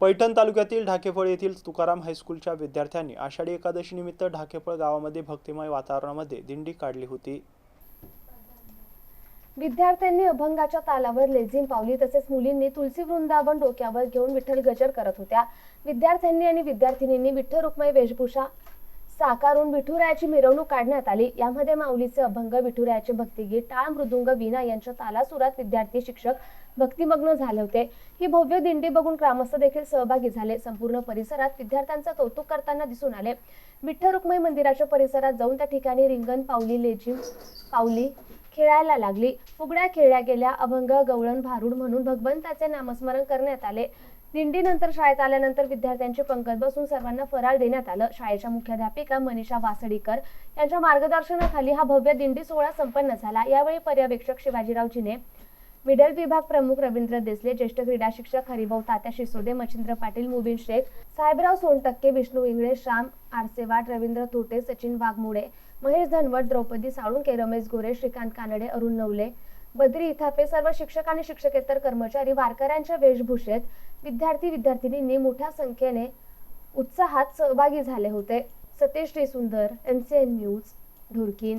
पैठण तालुक्यातील ढाकेफळ येथील तुकाराम हायस्कूलच्या विद्यार्थ्यांनी आषाढी एकादशीनिमित्त ढाकेफळ गावामध्ये भक्तिमय वातावरणामध्ये दिंडी काढली होती. विद्यार्थ्यांनी अभंगाच्या तालावर लेझिम पावली तसेच मुलींनी तुलसी वृंदावन डोक्यावर घेऊन विठ्ठल गजर करत होत्या. विद्यार्थ्यांनी आणि विद्यार्थिनींनी विठ्ठल रुक्मय वेशभूषा साकारून विठुरायाची मिरवणूक काढण्यात आली. यामध्ये माऊलीचे अभंग विठुरायाचे भक्तिगीत टाळ मृदुंग विना यांच्या तालासुरात विद्यार्थी शिक्षक भक्तिमग्न झाले होते. ही भव्य दिंडी बघून ग्रामस्थ देखील सहभागी झाले. संपूर्ण परिसरात विद्यार्थ्यांचं कौतुक करताना दिसून आले. विठ्ठल रुक्मय मंदिराच्या परिसरात जाऊन त्या ठिकाणी रिंगण पावली लेझिम पावली खेळायला लागली. फुगड्या खेळल्या गेल्या. अभंग गवळण भारुड म्हणून भगवंताचे नामस्मरण करण्यात आले. दिंडीनंतर शाळेत आल्यानंतर विद्यार्थ्यांचे पंगत बसून सर्वांना फराळ देण्यात आलं. शाळेच्या मुख्याध्यापिका मनीषा वासडीकर यांच्या मार्गदर्शनाखाली हा भव्य दिंडी सोहळा संपन्न झाला. यावेळी पर्यवेक्षक शिवाजीरावजीने मिडल विभाग प्रमुख रवींद्र देसले ज्येष्ठ क्रीडा शिक्षक हरिभाऊ तात्या शिसोदे मच्छिंद्र पाटील मुबीन शेख साहेबराव सोनटक्के विष्णू इंगळे श्याम आरसेवाट रवींद्र थोटे सचिन वाघमोडे महेश धनवट द्रौपदी साळुंके रमेश गोरे श्रीकांत कानडे अरुण नवले बद्री इथापे सर्व शिक्षक आणि शिक्षकेतर कर्मचारी वारकऱ्यांच्या वेशभूषेत विद्यार्थी विद्यार्थिनींनी मोठ्या संख्येने उत्साहात सहभागी झाले होते. Satish Sundar M C N news ढुरकीन